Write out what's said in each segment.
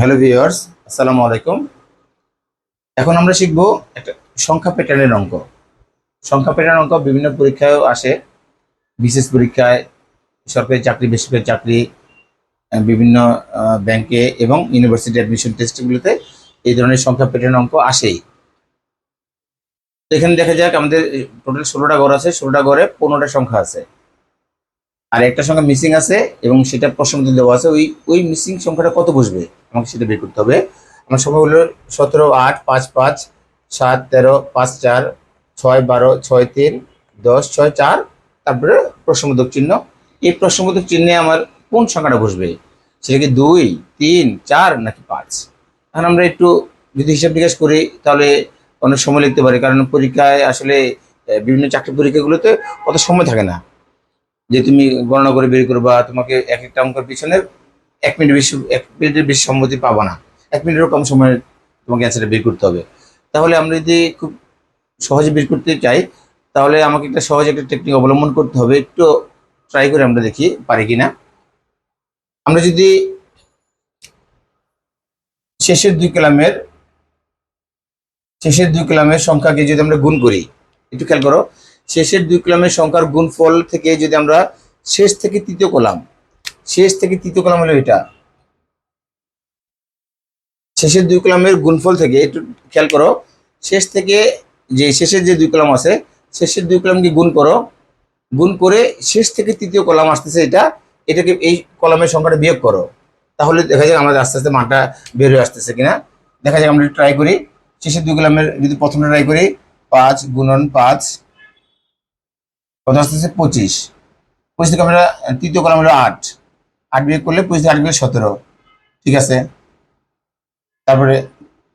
Hello viewers, আসসালামু আলাইকুম। এখন আমরা শিখব একটা সংখ্যা প্যাটার্নের অঙ্ক। সংখ্যা প্যাটার্ন অঙ্ক বিভিন্ন পরীক্ষায়ও আসে। বিশেষ পরীক্ষায় সরকারি চাকরি, বেসরকারি চাকরি বিভিন্ন ব্যাংকে এবং ইউনিভার্সিটি অ্যাডমিশন টেস্টগুলোতে এই ধরনের সংখ্যা প্যাটার্ন অঙ্ক আসেই। এখানে দেখা যাক আমাদের টোটাল ষোলোটা ঘর আছে, ষোলোটা ঘরে পনেরোটা সংখ্যা আছে। আর একটা সংখ্যা মিসিং আছে এবং সেটা প্রশ্ন দেওয়া আছে, ওই ওই মিসিং সংখ্যাটা কত বসবে? আমাকে সেটা বের করতে হবে। আমার সংখ্যা হলো সতেরো আট পাঁচ পাঁচ সাত তেরো পাঁচ চার ছয় বারো ছয় তিন দশ ছয় চার, তারপরে প্রশ্নবোধক চিহ্ন। এই প্রশ্নবোধক চিহ্নে আমার কোন সংখ্যাটা বসবে? সেটা কি দুই, তিন, চার নাকি পাঁচ? এখন আমরা একটু যদি হিসাব নিকাশ করি, তাহলে অনেক সময় লিখতে পারি, কারণ পরীক্ষায় আসলে বিভিন্ন চাকরি পরীক্ষাগুলোতে অত সময় থাকে না। যে তুমি গণনা করে বের করবা, তোমাকে এক একটা অঙ্কের পিছনে এক মিনিট বেশি, এক মিনিটের বেশি সম্মতি পাবো না। এক মিনিটেরও কম সময়ে তোমাকে অ্যান্সারটা বের করতে হবে। তাহলে আমরা যদি খুব সহজে বের করতে চাই, তাহলে আমাকে একটা সহজ একটা টেকনিক অবলম্বন করতে হবে। একটু ট্রাই করে আমরা দেখি পারি কিনা। আমরা যদি শেষের দুই কলামের, শেষের দুই কলামের সংখ্যাকে যদি আমরা গুণ করি, একটু খেয়াল করো, শেষের দুই কলামের সংখ্যার গুণফল থেকে যদি আমরা শেষ থেকে তৃতীয় কলাম শেষ থেকে তৃতীয় কলাম হলো এটা। শেষের দুই কলামের গুণফল থেকে একটু খেয়াল করো, শেষ থেকে যে শেষের যে দুই কলাম আছে, শেষের দুই কলামকে গুণ করো। গুণ করে শেষ থেকে তৃতীয় কলাম আসতেছে এটা, এটাকে এই কলামের সংখ্যাটা বিয়োগ করো। তাহলে দেখা যায় আমাদের আস্তে আস্তে মানটা বের হয়ে আসতেছে কিনা। দেখা যায় আমরা ট্রাই করি। শেষের দুই কলামের যদি প্রথমটা ট্রাই করি, পাঁচ গুণন পাঁচ, কত আসতেছে? পঁচিশ। পঁচিশ থেকে আমরা তৃতীয় কলাম হলো আট। আট বিয়োগ করলে পঁচিশ আট বিয়োগ সতেরো। ঠিক আছে? তারপরে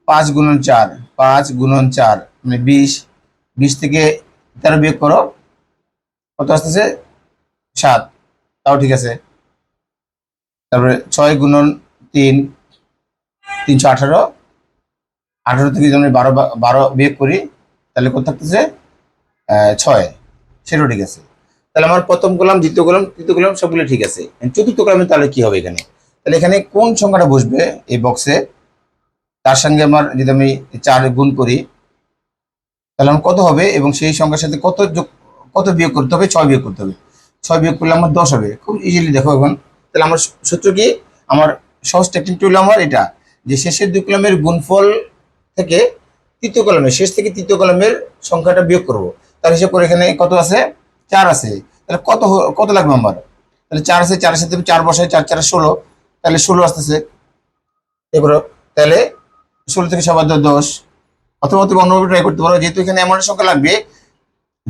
পাঁচ গুণন চার, পাঁচ গুণন চার মানে বিশ। বিশ থেকে তেরো বিয়োগ করো, কত আসতেছে? সাত। তাও ঠিক আছে। তারপরে ছয় গুণন তিন, তিনশো আঠারো। আঠারো থেকে যদি আমরা বারো বারো বিয়োগ করি, তাহলে কত থাকতেছে? ছয়। সেটাও ঠিক আছে। তাহলে আমার প্রথম কলাম, দ্বিতীয় কলাম, তৃতীয় কলাম সবগুলো ঠিক আছে। চতুর্থ কলামে তাহলে কি হবে এখানে? তাহলে এখানে কোন সংখ্যাটা বসবে এই বক্সে তার সঙ্গে আমার যদি আমি চার গুণ করি, তাহলে আমার কত হবে? এবং সেই সংখ্যার সাথে কত যোগ, কত বিয়োগ করতে হবে? ছয় বিয়োগ করতে হবে। ছয় বিয়োগ করলে আমার দশ হবে। খুব ইজিলি দেখো এখন। তাহলে আমার সূত্র কি? আমার সহজ টেকনিকটা হলো আমার এটা, যে শেষের দুই কলামের গুণফল থেকে তৃতীয় কলামের, শেষ থেকে তৃতীয় কলামের সংখ্যাটা বিয়োগ করব। তার হিসাব করে এখানে কত আছে? চার আছে। তাহলে কত কত লাগবে আমার? তাহলে চার আছে, চারের সাথে চার বসায় চার চার ষোলো। তাহলে ষোলো আসতেছে। এবারে তাহলে ষোলো থেকে সবার দশ। অথবা তুমি অন্যভাবে ট্রাই করতে পারো, যেহেতু এখানে এমন সংখ্যা লাগবে,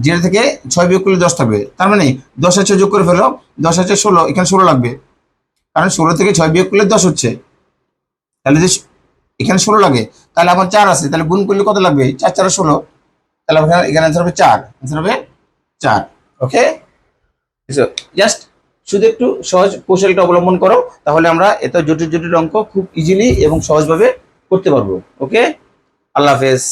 জিরো থেকে ছয় বিয়োগ করলে দশ থাকবে। তার মানে দশ আছে যোগ করে ফেলো, দশ আছে ষোলো, এখানে ষোলো লাগবে। কারণ ষোলো থেকে ছয় বিয়োগ করলে দশ হচ্ছে। তাহলে যে এখানে ষোলো লাগে, তাহলে আমার চার আছে, তাহলে গুণ করলে কত লাগবে? চার চার ষোলো। তাহলে এখানে- অ্যান্সার হবে চার। অ্যান্সার হবে চার। ওকে জাস্ট শুধু একটু সহজ কৌশলটা অবলম্বন করো, তাহলে আমরা এত জটিল জটিল অঙ্ক খুব ইজিলি এবং সহজভাবে করতে পারব। ওকে আল্লাহ হাফেজ।